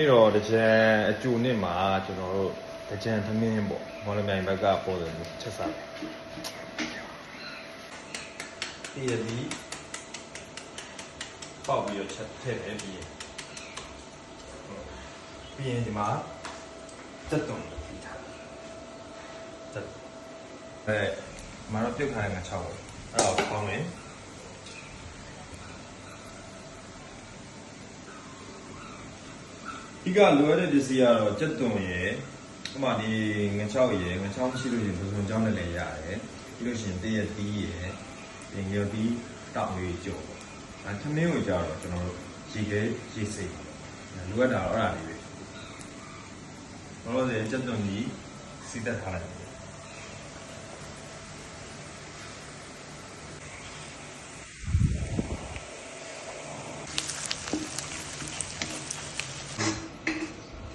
ဒီတော့တကြံအကျူနှစ်မှာကျွန်တော်တို့တကြံသမင်းပေါ့မော်လမြိုင်ဘက်ကပေါ်တယ်လို့ချက်စားတယ်တည်ရည်ပေါက်ပြီးတော့ချက်ထည့်တယ်ပြီးရင်ပြီးရင်ဒီမှာတက်တုံပြီးထားတက်အဲမတော့ပြုတ်ခိုင်းမှာ6ပေါ့အဲ့တော့ပေါင်းမယ် ဒီကလိုရတဲ့ပစ္စည်းကတော့ကြက်သွန်ရယ်ဥပမာဒီငချောက်ရယ်ငချောက်မရှိလို့ရှိရင်ဘုံဘုံကြောင်းနဲ့လည်းရတယ်ပြီးလို့ရှိရင်တည့်ရသီးရယ်ပြင်ရသီးတောက်လေးကြော်ပေါ့အဲသမင်းကိုကြတော့ကျွန်တော်တို့ရေခဲရေစိတ်လိုရတာတော့အဲ့ဒါလေးပဲဘာလို့လဲကြက်သွန်ကြီးစီးတက်ထားလိုက်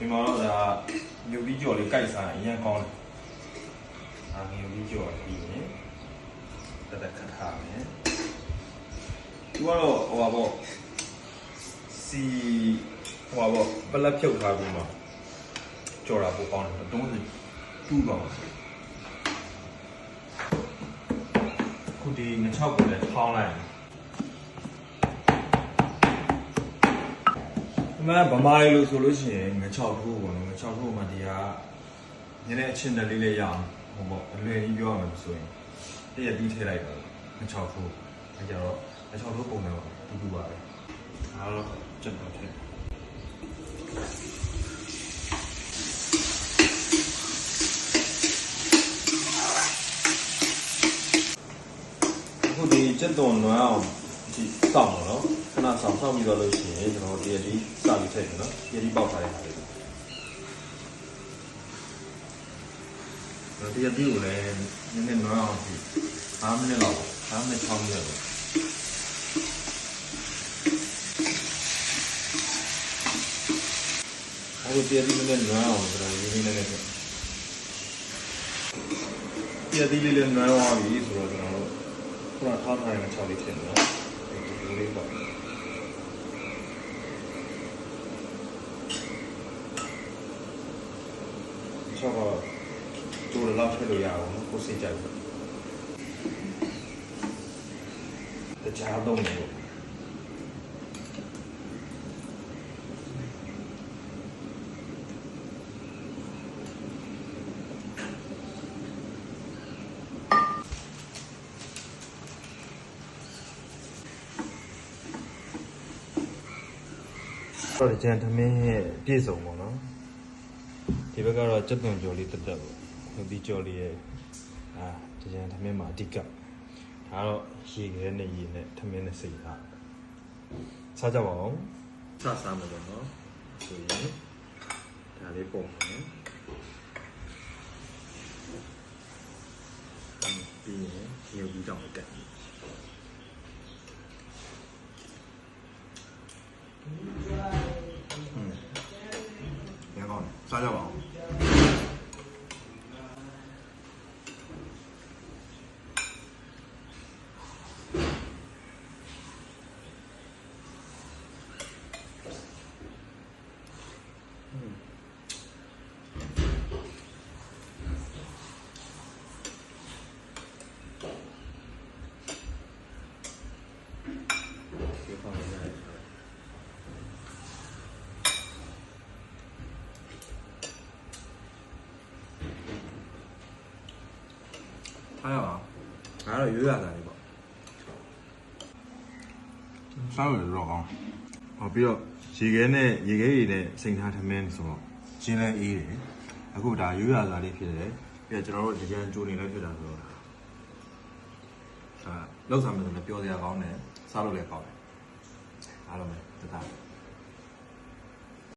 ဒီမှာတော့ဒါမြုပ်ပြီးကြော်လေးကြိုက်စားရင်အရင်ကောင်းတယ်အာမြုပ်ပြီးကြော်ပြီးရင်တက်တက်ခတ်ထားမယ်သူကတော့ဟိုပါပေါ့စီဟိုပါပေါ့ပလက်ဖြုတ်ထားပြီးမှကြော်တာပိုကောင်းတယ်တုံးစီတူးတော့ခုဒီငချောက်ကိုလည်းထောင်းလိုက် အမှန်ဗမာရီလို့ဆိုလို့ရှိရင်ငချောက်ထိုးပေါ့နော်ငချောက်ထိုးမှဒီဟာနည်းနည်းအချင်းတက်လေးလေးရအောင်ဟိုပေါ့အလွယ်ကြီးပြောရမှာဆိုရင်တည့်ရပြီးထည့်လိုက်တော့ငချောက်ထိုးအဲကြတော့ငချောက်ထိုးပုံစံတော့တူတူပါပဲအားတော့ကျက်တော့ထည့်အခုဒီကျက်သွန်နွမ်းအောင်ဒီစောင့်တော့နော်ခ ဏဆောင်ဆောင်ပြီးတော့လို့ရှိရင်ကျွန်တော်ဒီရဒီစပြီးထည့်တယ်နော်ဒီရဒီပေါက်ထားတဲ့ဟာလေးဒီရဒီကိုလည်းနည်းနည်းနွမ်းအောင်ဒီ5မိနစ်လောက်5မိနစ်6မိနစ်လောက်အခုဒီရဒီနည်းနည်းနွမ်းအောင်ကျွန်တော်ရင်းရင်းနဲ့နဲ့ဒီရဒီလေးလည်းနွမ်းသွားပြီဆိုတော့ကျွန်တော်တို့ခုနထားထားတဲ့6လေးထည့်တယ်နော်ဒီလေးပေါ့ချောတော့ကျိုးလောက် ထည့်လို့ရအောင်နော်ကိုစိတ်ကြိုက်ဘူးတခြားတော့မလို့တော့ဒီကျန်သမင်းရဲ့ပြည့်စုံပေါ့နော် ဒီဘက်ကတော့ကြက်သွန်ကြော်လေးတက်တက်ပေါ့ဟိုဒီကြော်လေးရဲ့အာဒီကျန်သမင်းမှာအဓိကဒါတော့ရေခဲနဲ့ရေနဲ့သမင်းနဲ့စိတ်ထားစားကြပါအောင်စစားမယ်တော့နော်ဆိုရင်ဒါလေးပုံမယ်ပြီးရင်ရေပြီးတော့တက် ကောင်းစားကြပါအောင် ဒီဖောင်ရရတယ် ထားရပါငါတော့ရွေးရတာလေးပေါ့စားရတော့ကောင်းဟောပြီးတော့ရေခဲနဲ့ရေခဲရည်နဲ့စိန်ထားထမင်းဆိုတော့ကျင်းလဲအေးတယ်အခုဒါရွေးရတာလေးဖြစ်တယ်ပြီးတော့ကျွန်တော်တို့ဒီကြံကြိုနေလဲဖြစ်တာဆိုတော့ဒါလောက်စားမယ်ဆိုလည်းပြောစရာကောင်းတယ်စားလို့လည်းကောင်းတယ်အားလုံးပဲတသား